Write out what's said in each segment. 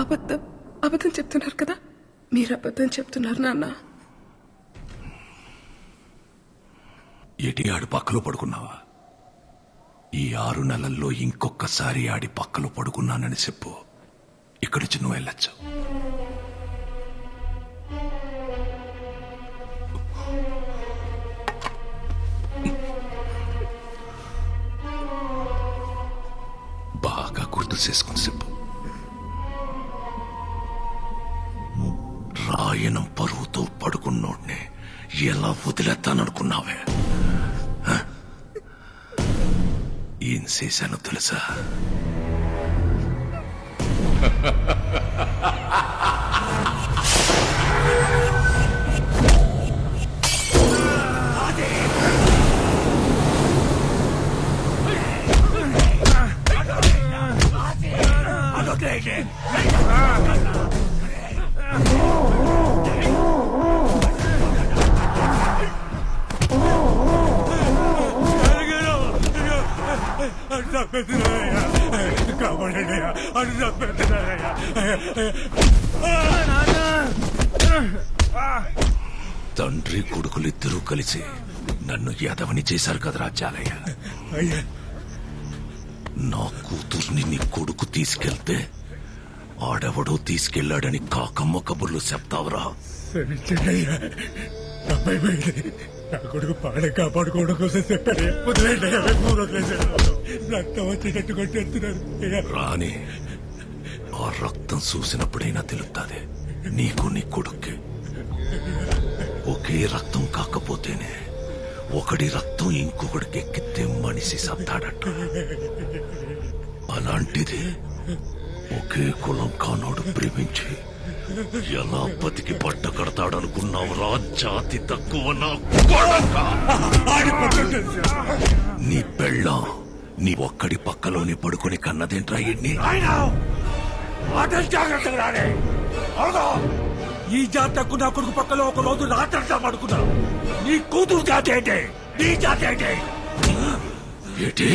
అబద్ధం అబద్ధం చెప్తున్నారు కదా? మీరు అబద్ధం చెప్తున్నారు నాన్న. ఎటి ఆడి పక్కలో పడుకున్నావా? ఈ ఆరు నెలల్లో ఇంకొకసారి ఆడి పక్కలో పడుకున్నానని చెప్పు. ఇక్కడి నుంచి నువ్వు వెళ్ళొచ్చు. బాగా గుర్తు చేసుకుని చెప్పు. రాయనం పరువుతో పడుకున్నోడిని ఎలా వదిలేస్తాననుకున్నావే ఏం చేశానో తెలుసా? తండ్రి కొడుకులిద్దరూ కలిసి నన్ను యాదవని చేశారు కదరా చాలయ్య నా కూతుర్ని నీ కొడుకు తీసుకెళ్తే ఆడెవడో తీసుకెళ్ళాడని కాకమ్మ కబుర్లు చెప్తావురా. నా కొడుకు పాడే కాపాడుకోవడం కోసం రక్తం వచ్చేటట్టు కొట్టేస్తున్నారు. అయ్యా, రాని ఆ రక్తం చూసినప్పుడైనా తెలుస్తుంది. నీకు నీ కొడుక్కి ఒకే రక్తం కాకపోతేనే ఒకడి రక్తం ఇంకొకడికి ఎక్కితే మనిషి సత్తాడట. అలాంటిది ఒకే కులం కానోడు ప్రేమించి ఎలా బతికి పట్ట కడతాడనుకున్నావురా జాతి తక్కువ నా నీ పెళ్ళా నీ ఒక్కడి పక్కలోనే పడుకొని కన్నదేంట్రా ఎన్ని జాగ్రత్తగా రాడే ఈ జాతకు నా కొడుకు పక్కలో ఒక రోజు రాత్రంతా పడుకున్నా. నీ కూతురు జాతి ఏంటి నీ జాతి ఏంటి ఏంటి?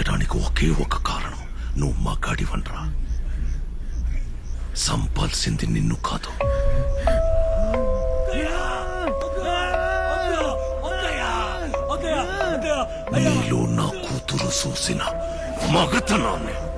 నిన్ను ప్రేమించడానికి ఒకే ఒక కారణం. నువ్వు మగాడివనరా. సంపాల్సింది నిన్ను కాదు. నీలో నా కూతురు చూసిన మగతనాన్ని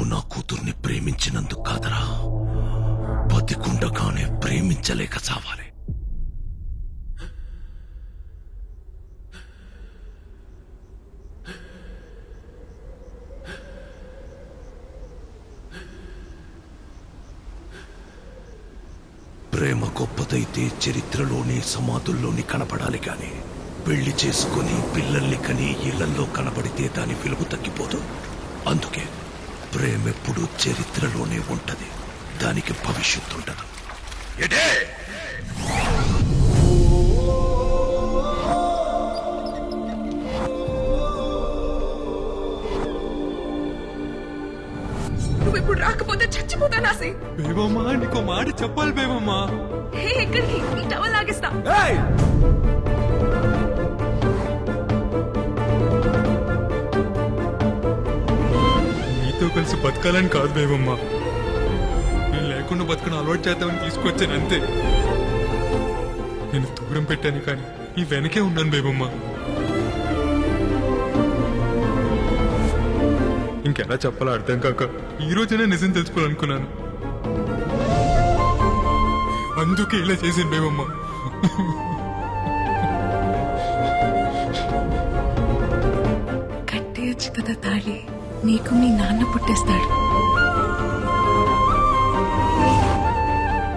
నువ్వు నా కూతుర్ని ప్రేమించినందుకు కాదరా. బతికుండగానే ప్రేమించలేక చావాలి. ప్రేమ గొప్పదైతే చరిత్రలోని సమాధుల్లోని కనపడాలి కానీ పెళ్ళి చేసుకుని పిల్లల్ని కని ఇళ్ళలో కనబడితే దాని విలువ తగ్గిపోదు. అందుకే ప్రేమెప్పుడు చరిత్రలోనే ఉంటది. దానికి భవిష్యత్తు ఉండదు నువ్వు ఇప్పుడు రాకపోతే చచ్చిపోతాను ఆసి బేబమ్మా నీకో మాట చెప్పాలి బేబమ్మా. హే ఎక్కడికి? ఈ టవల్ లాగిస్తా. ఏయ్! నీతో కలిసి బతకాలని కాదు బేబమ్మా నేను లేకుండా బతకను అలవాటు చేద్దామని తీసుకొచ్చాను అంతే. నేను దూరం పెట్టాను కానీ నీ వెనకే ఉన్నాను బేబమ్మ ఇంకెలా చెప్పాలో అర్థం కాక ఈ రోజైనా నిజం తెలుసుకోవాలనుకున్నాను. అందుకే ఇలా చేసింది బేబమ్మ కట్టేయచ్చు కదా తాళి. నీకు మీ నాన్న పుట్టేస్తాడు.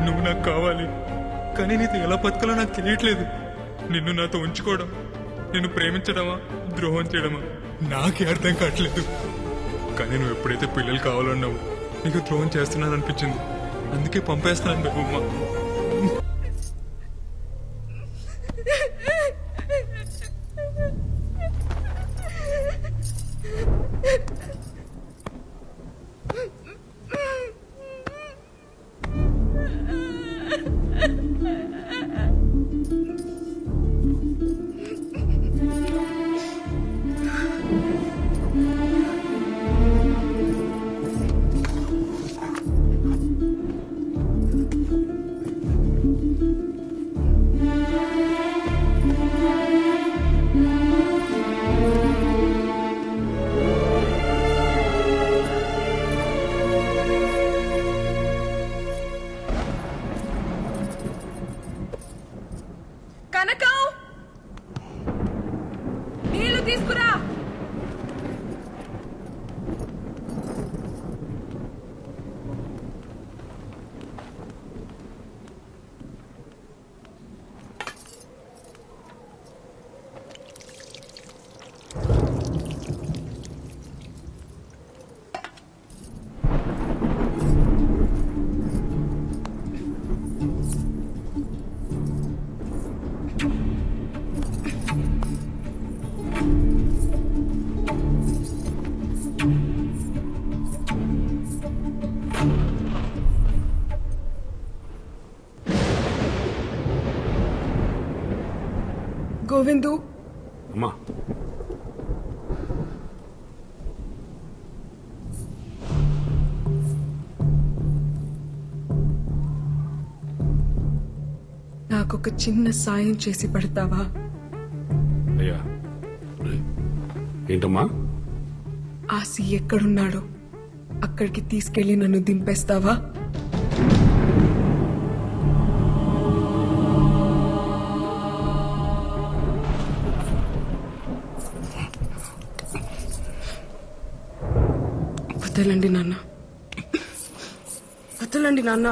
నువ్వు నాకు కావాలి కానీ నీతో ఎలా బతకాలో నాకు తెలియట్లేదు. నిన్ను నాతో ఉంచుకోవడం నిన్ను ప్రేమించడమా ద్రోహం చేయడమా నాకే అర్థం కావట్లేదు. కానీ నువ్వు ఎప్పుడైతే పిల్లలు కావాలన్నావు నీకు ద్రోహం చేస్తున్నాను అనిపించింది అందుకే పంపేస్తున్నాను బేబమ్మ. గోవిందు. అమ్మా. నాకొక చిన్న సాయం చేసి పడతావా? అయ్యా. ఏంటమ్మా? ఆసి ఎక్కడున్నాడో అక్కడికి తీసుకెళ్ళి నన్ను దింపేస్తావా? వదలండి నాన్న. వదలండి నాన్న.